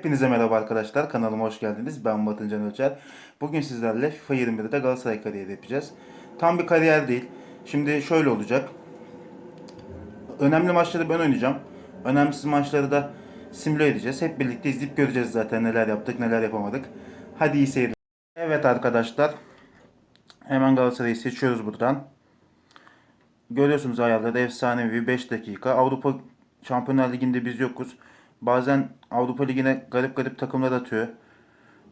Hepinize merhaba arkadaşlar. Kanalıma hoş geldiniz. Ben Batın Can Ölçer. Bugün sizlerle FIFA 21'de Galatasaray kariyeri yapacağız. Tam bir kariyer değil. Şimdi şöyle olacak. Önemli maçları ben oynayacağım. Önemsiz maçları da simüle edeceğiz. Hep birlikte izleyip göreceğiz zaten neler yaptık, neler yapamadık. Hadi iyi seyirler. Evet arkadaşlar. Hemen Galatasaray'ı seçiyoruz buradan. Görüyorsunuz ayarları efsanevi 5 dakika. Avrupa Şampiyonlar Ligi'nde biz yokuz. Bazen Avrupa Ligi'ne garip garip takımlar atıyor.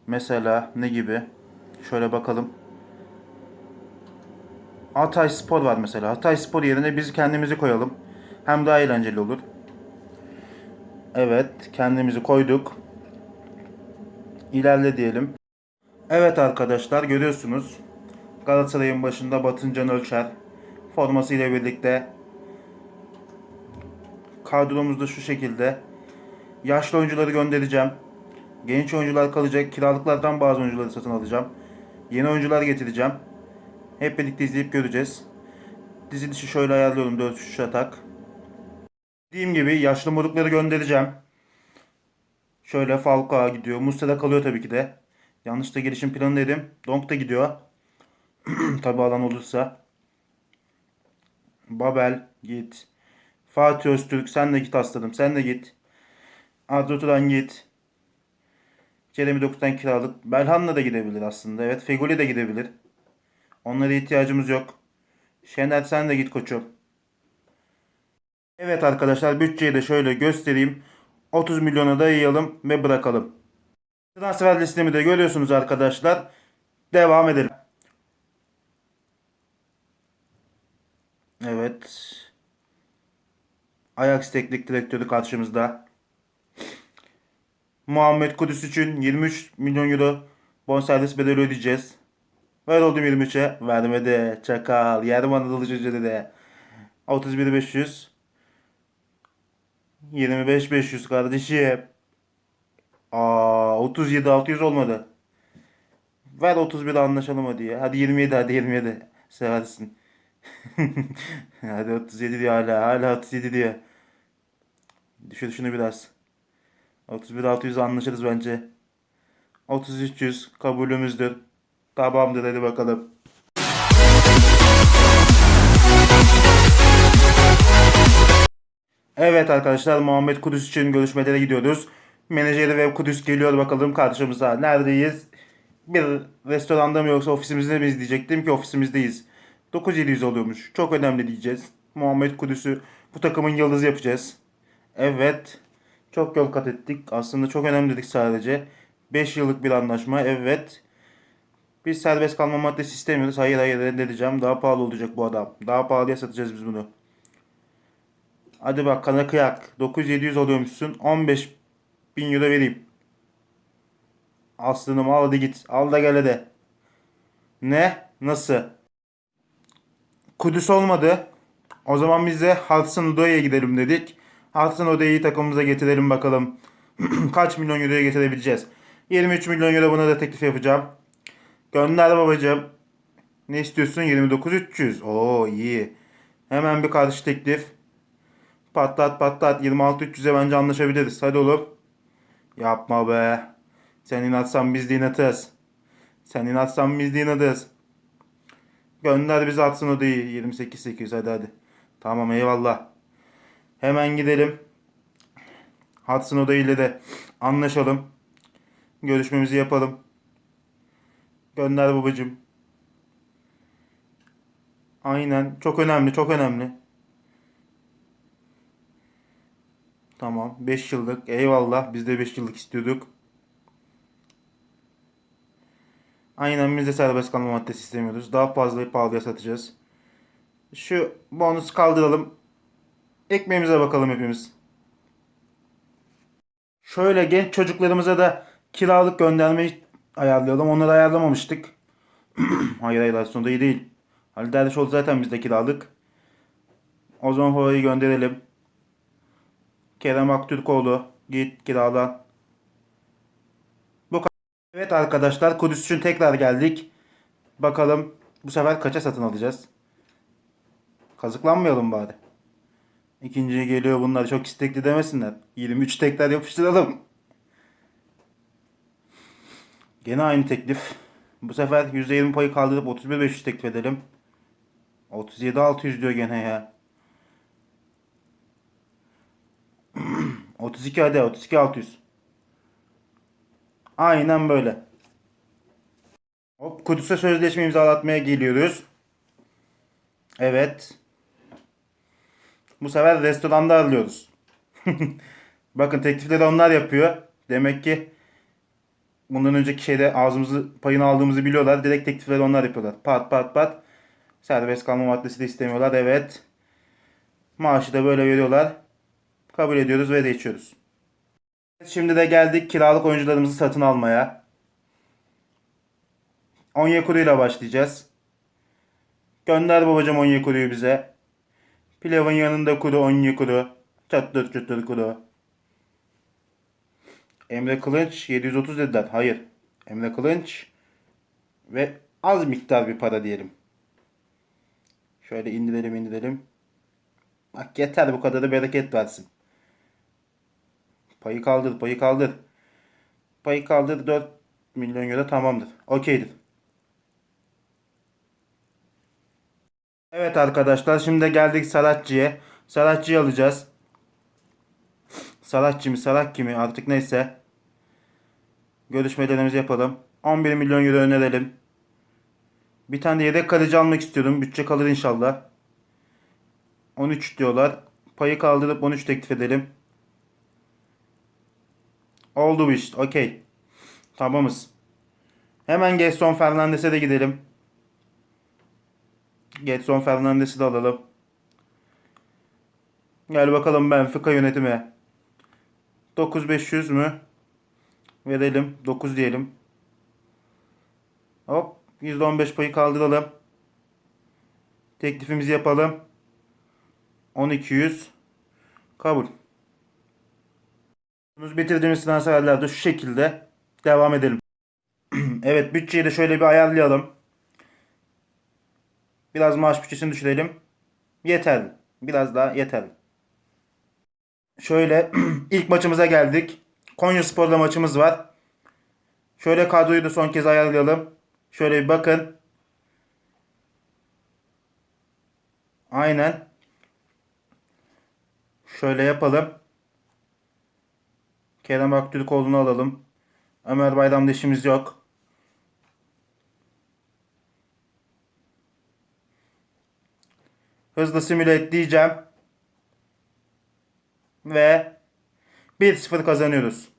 Mesela ne gibi? Şöyle bakalım. Hatay Spor var mesela. Hatay Spor yerine biz kendimizi koyalım. Hem daha eğlenceli olur. Evet, kendimizi koyduk. İlerle diyelim. Evet arkadaşlar görüyorsunuz. Galatasaray'ın başında Batıncan Ölçer formasıyla birlikte kadromuz da şu şekilde. Yaşlı oyuncuları göndereceğim. Genç oyuncular kalacak. Kiralıklardan bazı oyuncuları satın alacağım. Yeni oyuncular getireceğim. Hep birlikte izleyip göreceğiz. Dizilişi şöyle ayarlıyorum 4-3 atak. Dediğim gibi yaşlı morukları göndereceğim. Şöyle Falcao gidiyor. Muslera kalıyor tabii ki de. Yanlış da gelişim planı dedim. Donk da gidiyor. tabii alan olursa. Babel git. Fatih Öztürk sen de git aslanım. Sen de git. Arda Turan git. Jeremy Doku'dan kiralık. Belhan'la da gidebilir aslında. Evet Fegoli de gidebilir. Onlara ihtiyacımız yok. Şener sen de git koçum. Evet arkadaşlar bütçeyi de şöyle göstereyim. 30 milyona dayayalım ve bırakalım. Transfer listemi de görüyorsunuz arkadaşlar. Devam edelim. Evet. Ajax teknik direktörü karşımızda. Muhammed Kudüs için 23 milyon euro bonservis bedeli ödeyeceğiz. Ver oldum 23'e. Vermedi. Çakal. Yarım Anadolu çocuğu dedi. 31 500. 25 500 kardeşim. Aa 37 600 olmadı. Ver 31 anlaşalım hadi ya. Hadi 27 hadi 27. Seversin. hadi 37 diyor hala. Hala 37 diyor. Düşür şunu biraz. 31 600 anlaşırız bence. 30 300 kabulümüzdür. Tamamdır hadi bakalım. Evet arkadaşlar Muhammed Kudüs için görüşmelere gidiyoruz. Menajeri ve Kudüs geliyor bakalım karşımıza. Neredeyiz? Bir restoranda mı yoksa ofisimizde mi izleyecektim ki ofisimizdeyiz. 9700 oluyormuş. Çok önemli diyeceğiz. Muhammed Kudüs'ü bu takımın yıldızı yapacağız. Evet. Çok yol kat ettik. Aslında çok önemli dedik sadece. 5 yıllık bir anlaşma. Evet. Biz serbest kalma maddesi istemiyoruz. Hayır hayır reddedeceğim. Daha pahalı olacak bu adam. Daha pahalıya satacağız biz bunu. Hadi bak kana kıyak. 9700 oluyormuşsun. 15 bin euro vereyim. Aslınım al hadi git. Al da gel hadi. Ne? Nasıl? Kudüs olmadı. O zaman biz de Hudson Odoi gidelim dedik. Hudson Odoi'yi takımımıza getirelim bakalım. Kaç milyon euroya getirebileceğiz? 23 milyon euro buna da teklif yapacağım. Gönder babacığım. Ne istiyorsun? 29 300. Oo iyi. Hemen bir karşı teklif. Patlat patlat. 26 300'e bence anlaşabiliriz. Hadi oğlum. Yapma be. Sen inatsan biz de inatız. Sen inatsan biz de inatız. Gönder bizi atsın odayı. 28 800 hadi hadi. Tamam eyvallah. Hemen gidelim. Hudson Odayı ile de anlaşalım. Görüşmemizi yapalım. Gönder babacım. Aynen. Çok önemli, çok önemli. Tamam. 5 yıllık. Eyvallah. Biz de 5 yıllık istiyorduk. Aynen biz de serbest kalma maddesi istemiyoruz. Daha fazla pahalıya satacağız. Şu bonus kaldıralım. Ekmeğimize bakalım hepimiz. Şöyle genç çocuklarımıza da kiralık göndermeyi ayarlayalım. Onları ayarlamamıştık. hayır hayır aslında iyi değil. Ali Dervişoğlu zaten bizde kiralık. O zaman Hava'yı gönderelim. Kerem Aktürkoğlu git kiralan. Bu. Evet arkadaşlar Kudüs için tekrar geldik. Bakalım bu sefer kaça satın alacağız? Kazıklanmayalım bari. İkinciye geliyor bunlar çok istekli demesinler. 23 tekrar yapıştıralım. Gene aynı teklif. Bu sefer %20 payı kaldırıp 31.500 teklif edelim. 37.600 diyor gene ya. 32 hadi 32.600. Aynen böyle. Hop Kudüs'e sözleşme imzalatmaya geliyoruz. Evet. Bu sefer restoranda arıyoruz. Bakın teklifleri onlar yapıyor. Demek ki bundan önceki şeyde ağzımızı payını aldığımızı biliyorlar. Direkt teklifleri onlar yapıyorlar. Pat pat pat. Serbest kalma maddesi de istemiyorlar. Evet. Maaşı da böyle veriyorlar. Kabul ediyoruz ve geçiyoruz. Şimdi de geldik kiralık oyuncularımızı satın almaya. Onyekuru ile başlayacağız. Gönder babacım Onyekuru'yu bize. Pilavın yanında kuru Onyekuru. Çattır çutur kuru. Emre Kılınç 730 dediler. Hayır. Emre Kılınç ve az miktar bir para diyelim. Şöyle indirelim indirelim. Bak yeter bu kadar da bereket versin. Payı kaldır payı kaldır. Payı kaldır 4 milyon euro tamamdır. Okeydir. Evet arkadaşlar şimdi geldik Saratçı'ya. Saratçı'yı alacağız. Saratçı mı Saratçı mı artık neyse. Görüşmelerimizi yapalım. 11 milyon euro önerelim. Bir tane de yedek kaleci almak istiyorum. Bütçe kalır inşallah. 13 diyorlar. Payı kaldırıp 13 teklif edelim. Oldu bu iş. Okey. Tamamız. Hemen Gerson Fernandes'e de gidelim. Getson Fernandes'i de alalım. Gel bakalım Benfica yönetimi. 9500 mü? Verelim. 9 diyelim. Hop. %15 payı kaldıralım. Teklifimizi yapalım. 10200. Kabul. Bitirdiğimiz transferlerde şu şekilde devam edelim. evet bütçeyi de şöyle bir ayarlayalım. Biraz maaş bütçesini düşürelim. Yeterli. Biraz daha yeterli. Şöyle ilk maçımıza geldik. Konya Spor'la maçımız var. Şöyle kadroyu da son kez ayarlayalım. Şöyle bir bakın. Aynen. Şöyle yapalım. Kerem Aktürkoğlu'nu alalım. Ömer Bayram'da işimiz yok. Hızlı simüle diyeceğim. Ve 1-0 kazanıyoruz.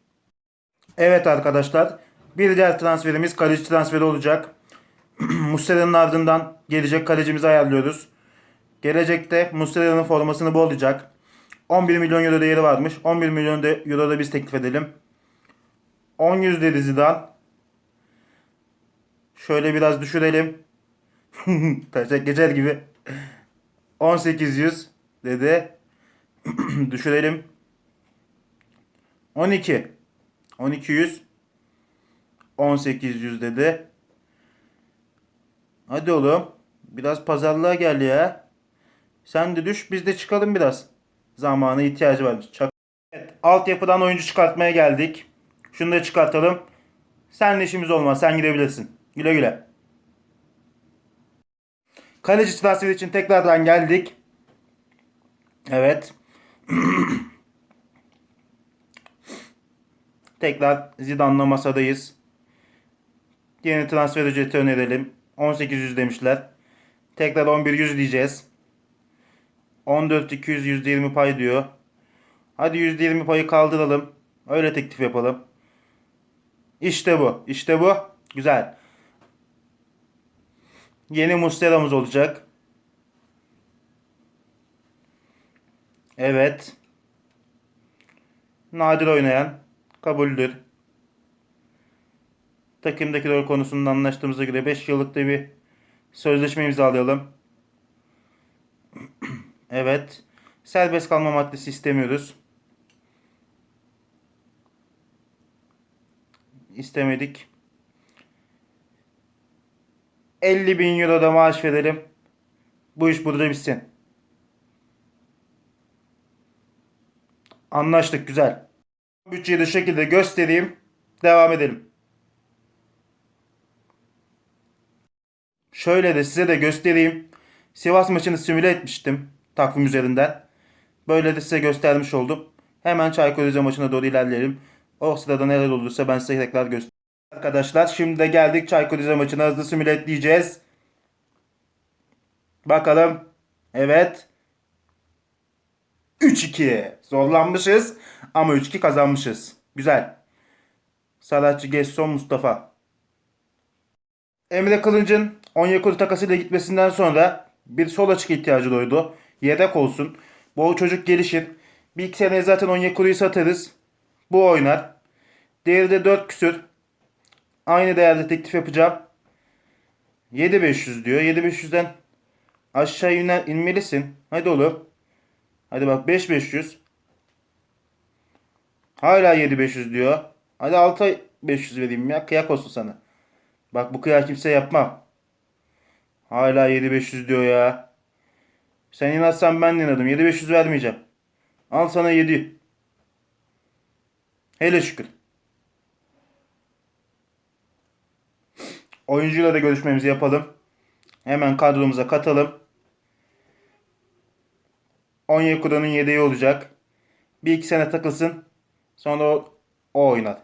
Evet arkadaşlar. Bir diğer transferimiz kaleci transferi olacak. Muslera'nın ardından gelecek kalecimizi ayarlıyoruz. Gelecekte Muslera'nın formasını bu olacak. 11 milyon euro değeri varmış. 11 milyon euro da biz teklif edelim. 10 yüz dedi. Şöyle biraz düşürelim. Taşak geçer gibi. 1800 dedi. Düşürelim. 12. 1200. 1800 dedi. Hadi oğlum. Biraz pazarlığa gel ya. Sen de düş biz de çıkalım biraz. Zamanı ihtiyacı varmış. Çak evet, altyapıdan oyuncu çıkartmaya geldik. Şunu da çıkartalım. Seninle işimiz olmaz. Sen gidebilirsin. Güle güle. Kaleci transferi için tekrardan geldik. Evet. Tekrar Zidane'la masadayız. Yeni transfer ücreti önerelim. 1800 demişler. Tekrar 11100 diyeceğiz. 14200 %20 pay diyor. Hadi %20 payı kaldıralım. Öyle teklif yapalım. İşte bu. İşte bu. Güzel. Yeni Muslera'mız olacak. Evet. Nadir oynayan. Kabuldür. Takımdaki rol konusunda anlaştığımıza göre 5 yıllık da bir sözleşme imzalayalım. evet. Serbest kalma maddesi istemiyoruz. İstemedik. 50 bin euro da maaş verelim. Bu iş burada bitsin. Anlaştık güzel. Bütçeyi de şekilde göstereyim. Devam edelim. Şöyle de size de göstereyim. Sivas maçını simüle etmiştim takvim üzerinden. Böyle de size göstermiş oldum. Hemen Çaykur Rize maçına doğru ilerleyelim. O sırada neler olursa ben size tekrar göstereyim. Arkadaşlar şimdi de geldik Çaykur Rize maçına hızlı simüle etleyeceğiz. Bakalım. Evet. 3-2. Zorlanmışız ama 3-2 kazanmışız. Güzel. Saratçı Gesson Mustafa. Emre Kılınç'ın Onyekuru takasıyla gitmesinden sonra bir sol açık ihtiyacı duydu. Yedek olsun. Bu çocuk gelişir. Bir iki sene zaten Onyekuru'yu satarız. Bu oynar. Değeri de 4 küsür. Aynı değerde teklif yapacağım. 7500 diyor. 7500'den aşağı iner, inmelisin. Hadi oğlum. Hadi bak 5500. Hala 7500 diyor. Hadi 6500 vereyim ya. Kıyak olsun sana. Bak bu kıyak kimse yapmam. Hala 7500 diyor ya. Sen inatsan ben de inadım. 7500 vermeyeceğim. Al sana 7. Hele şükür. Oyuncuyla da görüşmemizi yapalım. Hemen kadromuza katalım. Onyekuru'nun yedeği olacak. Bir iki sene takılsın. Sonra o, o oynar.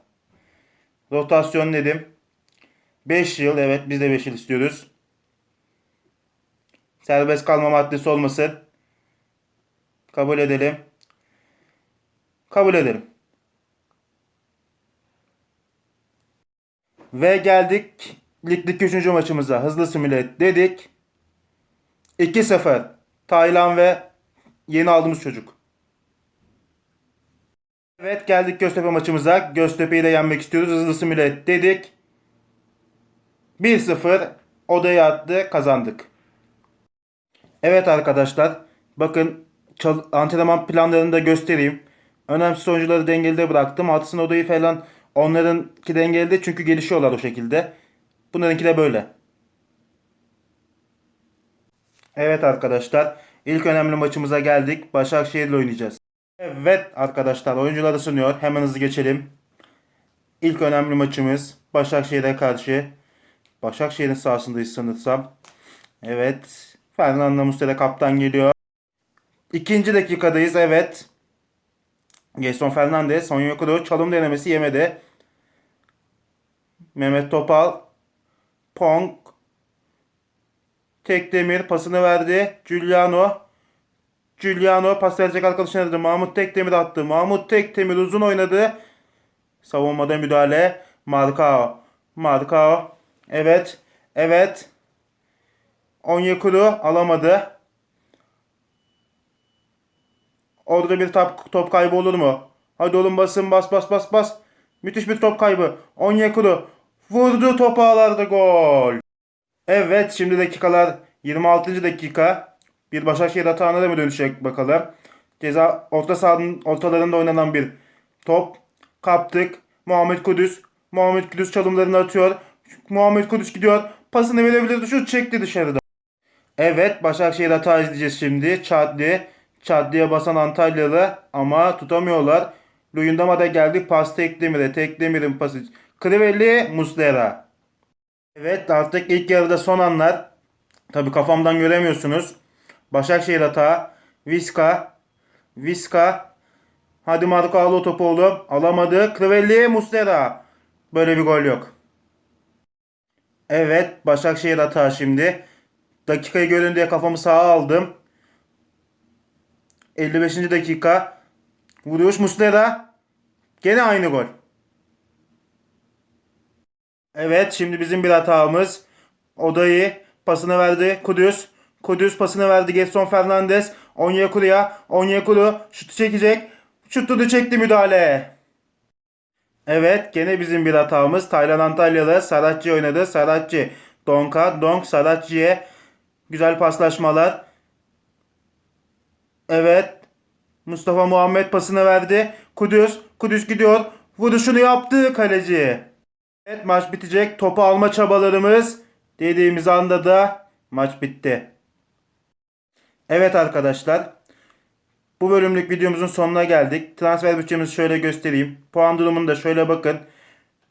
Rotasyon dedim. 5 yıl evet biz de 5 yıl istiyoruz. Serbest kalma maddesi olmasın. Kabul edelim. Kabul edelim. Ve geldik ligdeki 3. maçımıza. Hızlı simüle dedik. 2-0. Taylan ve yeni aldığımız çocuk. Evet geldik Göztepe maçımıza. Göztepe'yi de yenmek istiyoruz. Hızlı simüle dedik. 1-0 odaya attı kazandık. Evet arkadaşlar bakın antrenman planlarını da göstereyim. Önemsiz oyuncuları dengeli bıraktım. Atsın odayı falan onlarınki dengeli çünkü gelişiyorlar o şekilde. Bunlarınki de böyle. Evet arkadaşlar ilk önemli maçımıza geldik. Başakşehir'le oynayacağız. Evet arkadaşlar oyuncuları sunuyor. Hemen hızlı geçelim. İlk önemli maçımız Başakşehir'e karşı. Başakşehir'in sahasındayız sanırsam. Evet. Fernando Muslera kaptan geliyor. İkinci dakikadayız. Evet. Gerson Fernandez. Onyekuru çalım denemesi yemedi. Mehmet Topal. Pong. Tekdemir pasını verdi. Giuliano. Giuliano pas verecek arkadaşına dedi. Mahmut Tekdemir attı. Mahmut Tekdemir uzun oynadı. Savunmada müdahale. Marcao. Marcao. Evet. Evet. Onyekuru alamadı. Orada bir top, top kaybı olur mu? Hadi oğlum basın bas bas bas bas. Müthiş bir top kaybı. Onyekuru vurdu topu ağlarda gol. Evet şimdi dakikalar 26. dakika. Bir Başakşehir hatağına da mı dönüşecek bakalım. Ceza orta sahanın ortalarında oynanan bir top. Kaptık. Muhammed Kudüs. Muhammed Kudüs çalımlarını atıyor. Muhammed Kudüs gidiyor. Pasını verebilirdi. Şut çekti dışarıda. Evet Başakşehir hata izleyeceğiz şimdi. Çadli. Çadli'ye basan Antalyalı ama tutamıyorlar. Luyendama da geldi. Pas Tekdemir'e. Tekdemir'in pası. Crivelli Muslera. Evet artık ilk yarıda son anlar. Tabi kafamdan göremiyorsunuz. Başakşehir hata. Viska. Viska. Hadi Marco al o topu oğlum. Alamadı. Crivelli Muslera. Böyle bir gol yok. Evet Başakşehir hata şimdi. Dakikayı görün diye kafamı sağa aldım. 55. dakika. Vuruş Muslera. Gene aynı gol. Evet şimdi bizim bir hatamız. Odayı pasını verdi Kudüs. Kudüs pasını verdi Gerson Fernandez. Onyekuru'ya. Onyekuru şutu çekecek. Şutu da çekti müdahale. Evet gene bizim bir hatamız. Taylan Antalyalı Saratçı oynadı. Saratçı Donka. Donk Saratçı'ya güzel paslaşmalar. Evet. Mustafa Muhammed pasını verdi. Kudüs. Kudüs gidiyor. Vuruşunu yaptı kaleci. Evet maç bitecek. Topu alma çabalarımız dediğimiz anda da maç bitti. Evet arkadaşlar. Bu bölümlük videomuzun sonuna geldik. Transfer bütçemizi şöyle göstereyim. Puan durumunu da şöyle bakın.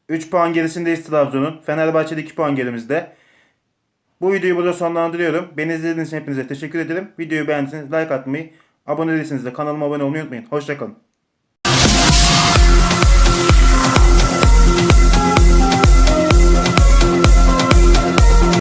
3 puan gerisindeyiz Trabzon'un. Fenerbahçe'de 2 puan gerimizde. Bu videoyu burada sonlandırıyorum. Beni izlediğiniz için hepinize teşekkür ederim. Videoyu beğendiyseniz like atmayı, abone değilseniz de kanalıma abone olmayı unutmayın. Hoşçakalın.